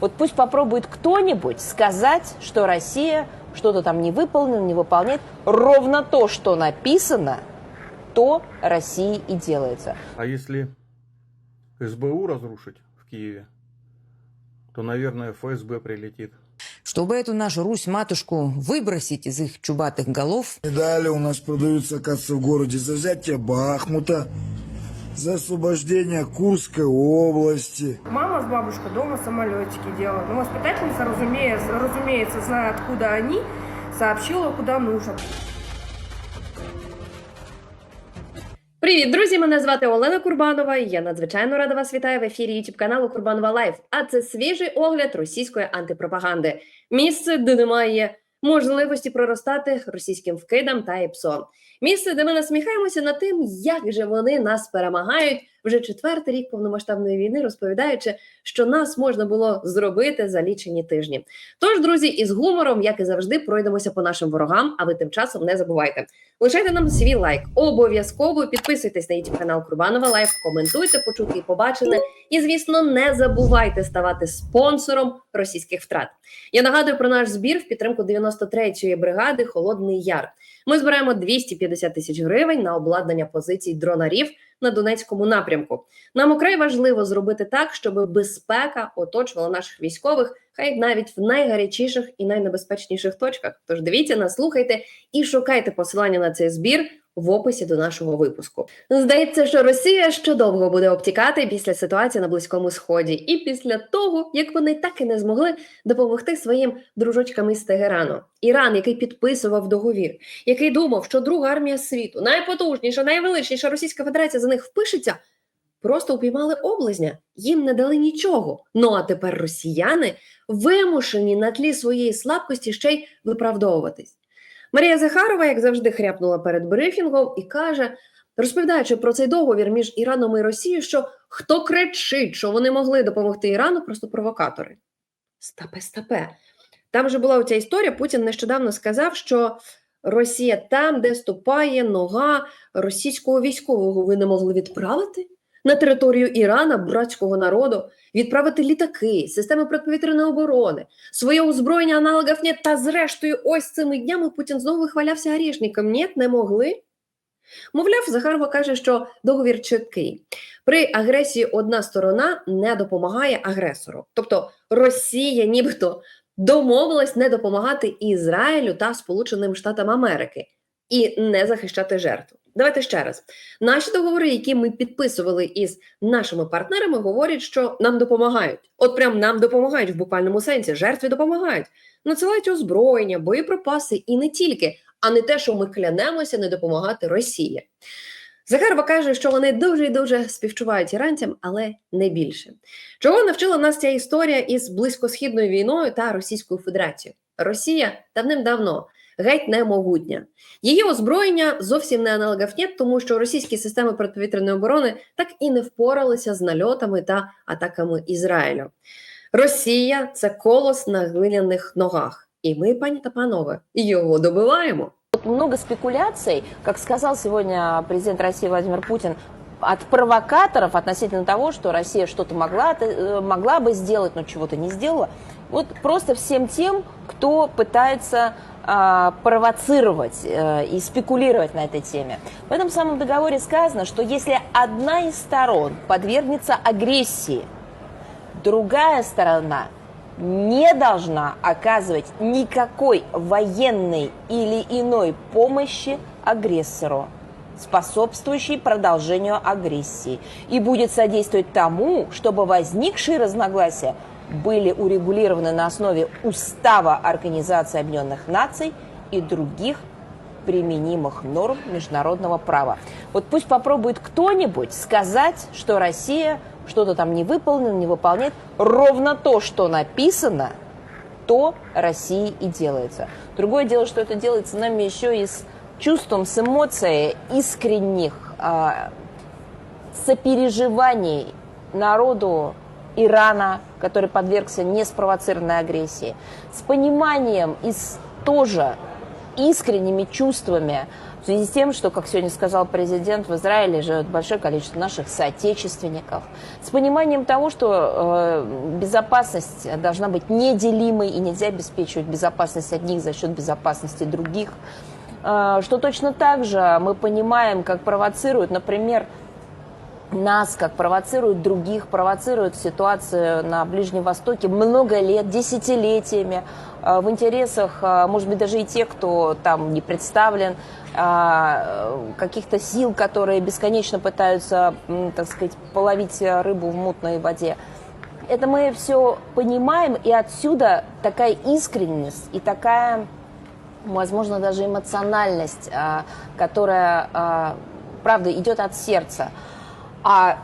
Вот пусть попробует кто-нибудь сказать, что Россия что-то там не выполнила, не выполняет. Ровно то, что написано, то России и делается. А если СБУ разрушить в Киеве, то, наверное, ФСБ прилетит. Чтобы эту нашу Русь-матушку выбросить из их чубатых голов, Медали у нас продаются, оказывается, в городе за взятие Бахмута, за освобождение Курской области. Мама с бабушкой дома самолетики делала. Но воспитательница, разумеется, разумеется, зная, откуда они, сообщила, куда нужно. Привіт, друзі! Мене звати Олена Курбанова. і Я надзвичайно рада вас вітаю в ефірі youtube каналу Курбанова Лайф. А це свіжий огляд російської антипропаганди. Місце, де немає можливості проростати російським вкидам та ІПСО. Місце, де ми насміхаємося над тим, як же вони нас перемагають вже четвертий рік повномасштабної війни, розповідаючи, що нас можна було зробити за лічені тижні. Тож, друзі, із гумором, як і завжди, пройдемося по нашим ворогам. А ви тим часом не забувайте. Лишайте нам свій лайк. Обов'язково підписуйтесь на youtube канал Курбанова Лайф, коментуйте, почути і побачене. І, звісно, не забувайте ставати спонсором російських втрат. Я нагадую про наш збір в підтримку 93-ї бригади Холодний Яр. Ми збираємо 250 тисяч гривень на обладнання позицій дронарів на Донецькому напрямку. Нам украй важливо зробити так, щоб безпека оточувала наших військових, хай навіть в найгарячіших і найнебезпечніших точках. Тож дивіться, нас слухайте і шукайте посилання на цей збір в описі до нашого випуску. Здається, що Росія ще довго буде обтікати після ситуації на Близькому Сході, і після того, як вони так і не змогли допомогти своїм дружочкам із Тегерану. Іран, який підписував договір, який думав, що друга армія світу, найпотужніша, найвеличніша Російська Федерація за них впишеться. Просто упіймали облизня, їм не дали нічого. Ну а тепер росіяни вимушені на тлі своєї слабкості ще й виправдовуватись. Марія Захарова, як завжди, хряпнула перед брифінгом і каже, розповідаючи про цей договір між Іраном і Росією, що хто кричить, що вони могли допомогти Ірану, просто провокатори. Стапе, стапе. Там же була оця історія. Путін нещодавно сказав, що Росія там, де ступає нога російського військового, ви не могли відправити на територію Ірана, братського народу, відправити літаки, системи протиповітряної оборони, своє озброєння аналогів нет. Та зрештою, ось цими днями Путін знову вихвалявся гарішником. Ні, не могли. Мовляв, Захарова каже, що договір чіткий. При агресії одна сторона не допомагає агресору. Тобто Росія нібито домовилась не допомагати Ізраїлю та Сполученим Штатам Америки і не захищати жертв. Давайте ще раз. Наші договори, які ми підписували із нашими партнерами, говорять, що нам допомагають. От прям нам допомагають в буквальному сенсі. Жертві допомагають. Надсилають озброєння, боєприпаси і не тільки, а не те, що ми клянемося не допомагати Росії. Захарова каже, що вони дуже і дуже співчувають іранцям, але не більше. Чого навчила нас ця історія із близькосхідною війною та Російською Федерацією? Росія давним-давно геть не могутня. Її озброєння зовсім не аналогів нет, тому що російські системи протиповітряної оборони так і не впоралися з нальотами та атаками Ізраїлю. Росія це колос на глиняних ногах, і ми, пані та панове, його добиваємо. Вот много спекуляций, как сказал сегодня президент России Владимир Путин, от провокаторов относительно того, что Россия что-то могла, э, могла бы сделать, но чего-то не сделала. Вот просто всем тем, кто пытается а, провоцировать э, и спекулировать на этой теме. В этом самом договоре сказано, что если одна из сторон подвергнется агрессии, другая сторона не должна оказывать никакой военной или иной помощи агрессору, способствующей продолжению агрессии, и будет содействовать тому, чтобы возникшие разногласия были урегулированы на основе Устава Организации Объединенных Наций и других применимых норм международного права. Вот пусть попробует кто-нибудь сказать, что Россия что-то там не выполнила, не выполняет. Ровно то, что написано, то России и делается. Другое дело, что это делается нами еще и с чувством, с эмоцией искренних а, сопереживаний народу Ирана, который подвергся неспровоцированной агрессии, с пониманием и с тоже искренними чувствами В связи с тем, что, как сегодня сказал президент, в Израиле живет большое количество наших соотечественников, с пониманием того, что э, безопасность должна быть неделимой и нельзя обеспечивать безопасность одних за счет безопасности других, Э, что точно так же мы понимаем, как провоцируют, например, нас, как провоцируют других, провоцируют ситуацию на Ближнем Востоке много лет, десятилетиями, э, в интересах, э, может быть, даже и тех, кто там не представлен, э, каких-то сил, которые бесконечно пытаются, так сказать, половить рыбу в мутной воде. Это мы все понимаем, и отсюда такая искренность и такая, возможно, даже эмоциональность, а, которая, а, правда, идет от сердца. А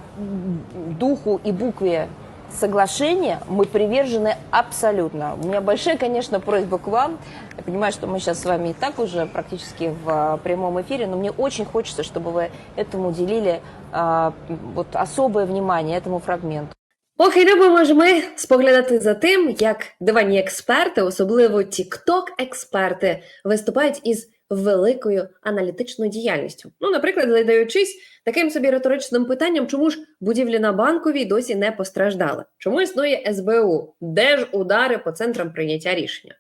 духу и букве соглашения мы привержены абсолютно. У меня большая, конечно, просьба к вам. Я понимаю, что мы сейчас с вами и так уже практически в а, прямом эфире, но мне очень хочется, чтобы вы этому уделили а, вот особое внимание этому фрагменту. Ох, і любимо ж ми споглядати за тим, як дивані експерти, особливо тікток-експерти, виступають із великою аналітичною діяльністю. Ну, наприклад, задаючись таким собі риторичним питанням, чому ж будівлі на банковій досі не постраждали? Чому існує СБУ? Де ж удари по центрам прийняття рішення?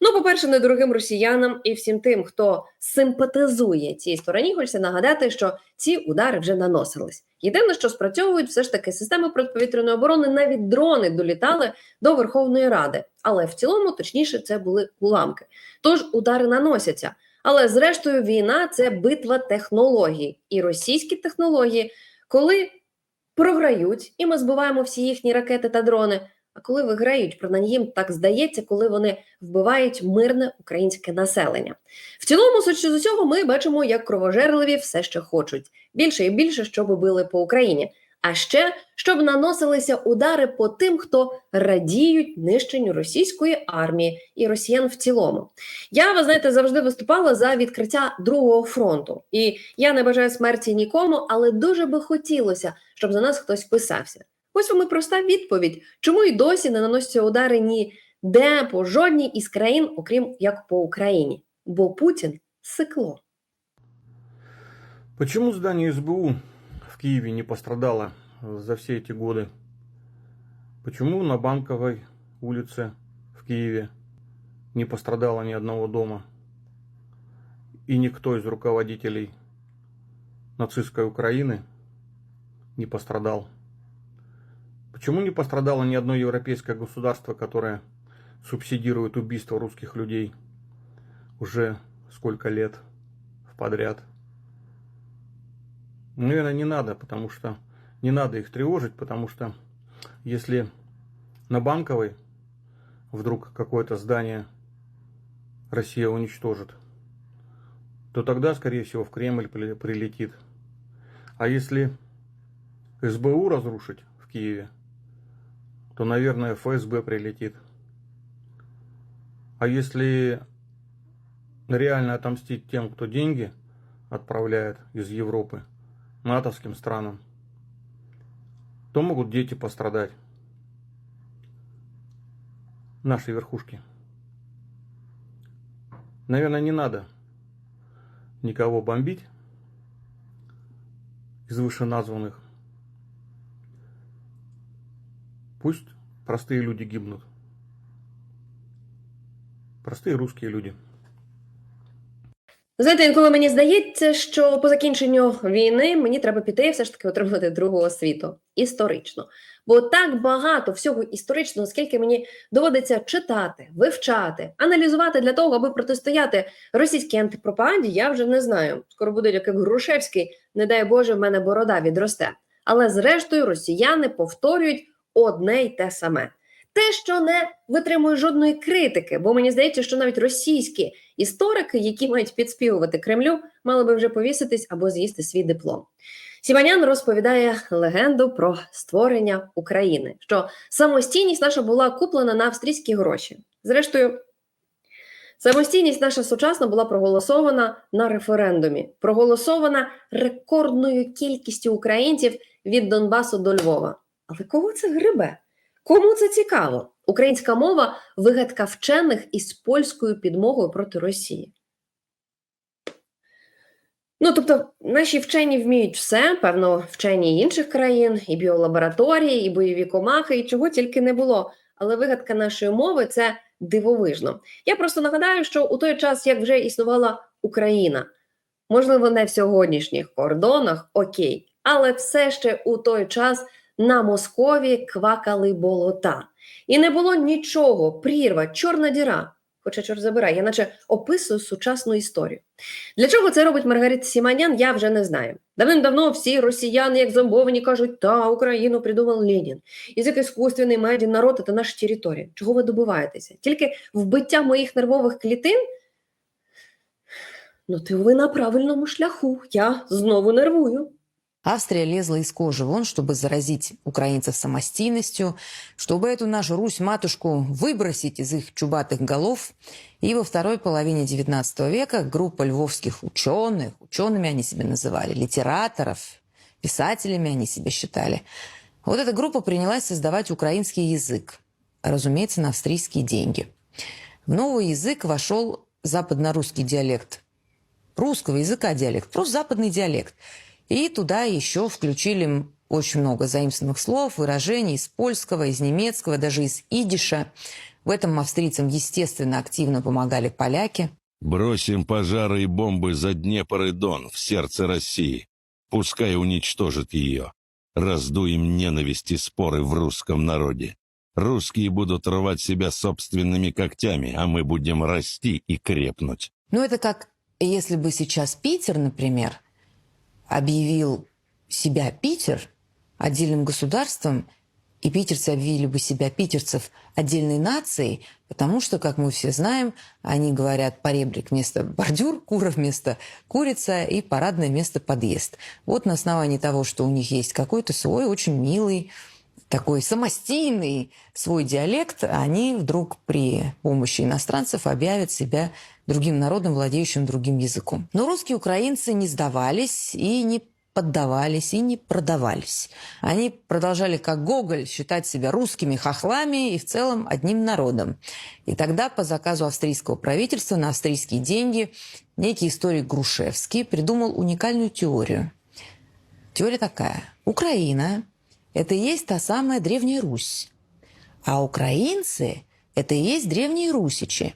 Ну, по-перше, недорогим росіянам і всім тим, хто симпатизує цій стороні, хочеться нагадати, що ці удари вже наносились. Єдине, що спрацьовують все ж таки системи протиповітряної оборони, навіть дрони долітали до Верховної Ради. Але в цілому, точніше, це були уламки. Тож удари наносяться. Але зрештою, війна це битва технологій. І російські технології, коли програють, і ми збиваємо всі їхні ракети та дрони. А коли виграють, принаймні їм так здається, коли вони вбивають мирне українське населення. В цілому, з усього, ми бачимо, як кровожерливі все ще хочуть більше і більше, щоб били по Україні. А ще щоб наносилися удари по тим, хто радіють нищенню російської армії і росіян в цілому. Я, ви знаєте, завжди виступала за відкриття другого фронту. І я не бажаю смерті нікому, але дуже би хотілося, щоб за нас хтось писався. Ось вам і проста відповідь, чому й досі не наносяться удари ні де по жодній із країн, окрім як по Україні. Бо Путін сикло. Почему здание СБУ Киеве не пострадало за все эти годы? Почему на Банковой улице в Киеве не пострадало ни одного дома? И никто из руководителей нацистской Украины не пострадал? Почему не пострадало ни одно европейское государство, которое субсидирует убийство русских людей уже сколько лет подряд? Наверное, не надо, потому что не надо их тревожить, потому что если на Банковой вдруг какое-то здание Россия уничтожит, то тогда, скорее всего, в Кремль при- прилетит. А если СБУ разрушить в Киеве, то, наверное, ФСБ прилетит. А если реально отомстить тем, кто деньги отправляет из Европы натовским странам, то могут дети пострадать. Нашей верхушки. Наверное, не надо никого бомбить из вышеназванных. Пусть простые люди гибнут. Простые русские люди. Знаєте, інколи мені здається, що по закінченню війни мені треба піти і все ж таки отримати другу освіту історично. Бо так багато всього історичного, скільки мені доводиться читати, вивчати, аналізувати для того, аби протистояти російській антипропаганді, я вже не знаю. Скоро буде як Грушевський, не дай Боже, в мене борода відросте. Але зрештою росіяни повторюють одне й те саме. Те, що не витримує жодної критики, бо мені здається, що навіть російські історики, які мають підспівувати Кремлю, мали би вже повіситись або з'їсти свій диплом. Сіманян розповідає легенду про створення України, що самостійність наша була куплена на австрійські гроші. Зрештою, самостійність наша сучасна була проголосована на референдумі, проголосована рекордною кількістю українців від Донбасу до Львова. Але кого це грибе? Кому це цікаво? Українська мова вигадка вчених із польською підмогою проти Росії. Ну, тобто, наші вчені вміють все, певно, вчені інших країн, і біолабораторії, і бойові комахи, і чого тільки не було. Але вигадка нашої мови це дивовижно. Я просто нагадаю, що у той час, як вже існувала Україна, можливо, не в сьогоднішніх кордонах, окей, але все ще у той час на Москові квакали болота. І не було нічого, прірва, чорна діра. Хоча чорт забирай, я наче описую сучасну історію. Для чого це робить Маргарита Сіманян, я вже не знаю. Давним-давно всі росіяни, як зомбовані, кажуть, та Україну придумав Ленін. Язик іскусственний один народ, це наша територія. Чого ви добиваєтеся? Тільки вбиття моїх нервових клітин? Ну, ти ви на правильному шляху. Я знову нервую. Австрия лезла из кожи вон, чтобы заразить украинцев самостийностью, чтобы эту нашу Русь-матушку выбросить из их чубатых голов. И во второй половине XIX века группа львовских ученых, учеными они себя называли, литераторов, писателями они себя считали, вот эта группа принялась создавать украинский язык, разумеется, на австрийские деньги. В новый язык вошел западно-русский диалект русского языка диалект, просто западный диалект. И туда еще включили очень много заимствованных слов, выражений из польского, из немецкого, даже из идиша. В этом австрийцам, естественно, активно помогали поляки. Бросим пожары и бомбы за Днепр и Дон в сердце России. Пускай уничтожит ее. Раздуем ненависть и споры в русском народе. Русские будут рвать себя собственными когтями, а мы будем расти и крепнуть. Ну, это как если бы сейчас Питер, например, объявил себя Питер отдельным государством, и питерцы объявили бы себя питерцев отдельной нацией, потому что, как мы все знаем, они говорят поребрик вместо бордюр, кура вместо курица и парадное место подъезд. Вот на основании того, что у них есть какой-то свой очень милый, такой самостийный свой диалект, они вдруг при помощи иностранцев объявят себя другим народом, владеющим другим языком. Но русские украинцы не сдавались и не поддавались и не продавались. Они продолжали, как Гоголь, считать себя русскими хохлами и в целом одним народом. И тогда по заказу австрийского правительства на австрийские деньги некий историк Грушевский придумал уникальную теорию. Теория такая. Украина – это и есть та самая Древняя Русь. А украинцы – это и есть древние русичи.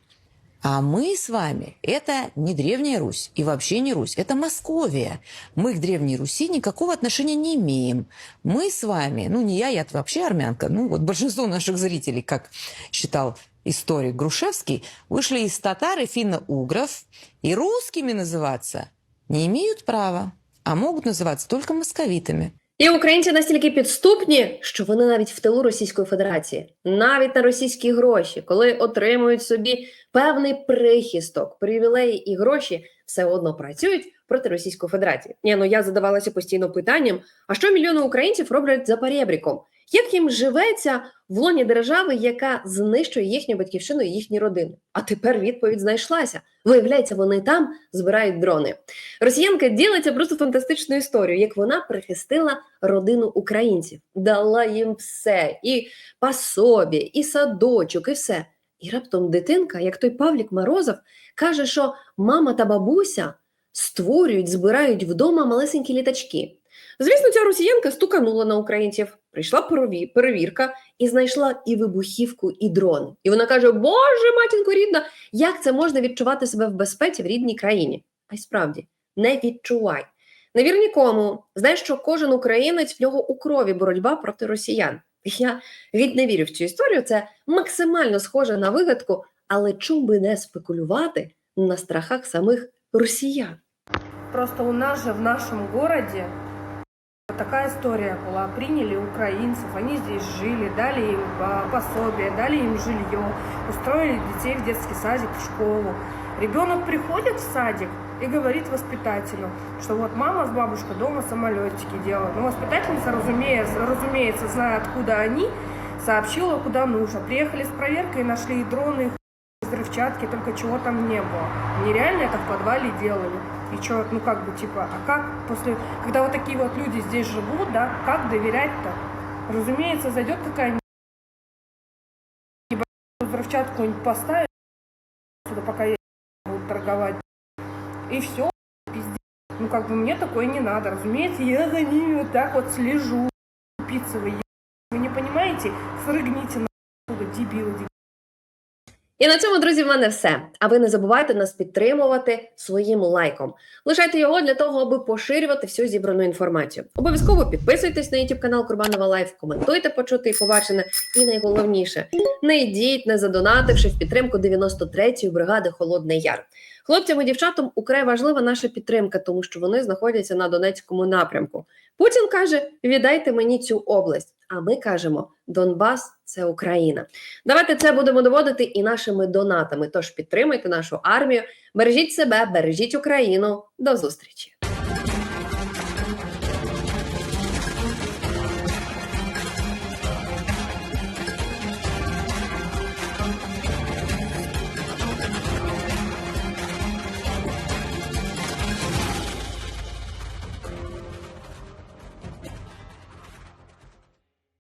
А мы с вами – это не Древняя Русь и вообще не Русь, это Московия. Мы к Древней Руси никакого отношения не имеем. Мы с вами, ну не я, я вообще армянка, ну вот большинство наших зрителей, как считал историк Грушевский, вышли из татар и финно-угров, и русскими называться не имеют права, а могут называться только московитами. І українці настільки підступні, що вони навіть в тилу Російської Федерації, навіть на російські гроші, коли отримують собі певний прихисток, привілеї і гроші, все одно працюють проти Російської Федерації. Ні, ну я задавалася постійно питанням: а що мільйони українців роблять за перебріком? Як їм живеться в лоні держави, яка знищує їхню батьківщину і їхні родини? А тепер відповідь знайшлася. Виявляється, вони там збирають дрони. Росіянка ділиться просто фантастичною історією, як вона прихистила родину українців, дала їм все, і пособі, і садочок, і все. І раптом дитинка, як той Павлік Морозов, каже, що мама та бабуся створюють, збирають вдома малесенькі літачки. Звісно, ця росіянка стуканула на українців, прийшла перевірка і знайшла і вибухівку, і дрон. І вона каже: Боже, матінко рідна, як це можна відчувати себе в безпеці в рідній країні? А й справді не відчувай. Не вір нікому. Знаєш, що кожен українець в нього у крові боротьба проти росіян. Я геть не вірю в цю історію. Це максимально схоже на вигадку, але чому би не спекулювати на страхах самих росіян? Просто у нас же в нашем городе такая история была. Приняли украинцев, они здесь жили, дали им а, пособие, дали им жилье, устроили детей в детский садик, в школу. Ребенок приходит в садик и говорит воспитателю, что вот мама с бабушкой дома самолетики делают. Но воспитательница, разумеется, разумеется, зная откуда они, сообщила, куда нужно. Приехали с проверкой, нашли и дроны, и взрывчатки, только чего там не было. Нереально это в подвале делали. И что, ну как бы, типа, а как после, когда вот такие вот люди здесь живут, да, как доверять-то? Разумеется, зайдет какая-нибудь взрывчатку какую-нибудь поставит сюда, пока я будут торговать. И все, пиздец. Ну как бы мне такое не надо. Разумеется, я за ними вот так вот слежу. Пиццы вы, не понимаете? Срыгните на дебилы. І на цьому, друзі, в мене все. А ви не забувайте нас підтримувати своїм лайком. Лишайте його для того, аби поширювати всю зібрану інформацію. Обов'язково підписуйтесь на YouTube канал Курбанова Лайф, коментуйте, почути і побачене. І найголовніше, не йдіть, не задонативши в підтримку 93-ї бригади Холодний Яр. Хлопцям і дівчатам украй важлива наша підтримка, тому що вони знаходяться на Донецькому напрямку. Путін каже: віддайте мені цю область. А ми кажемо: Донбас це Україна. Давайте це будемо доводити і нашими донатами. Тож підтримайте нашу армію, бережіть себе, бережіть Україну. До зустрічі!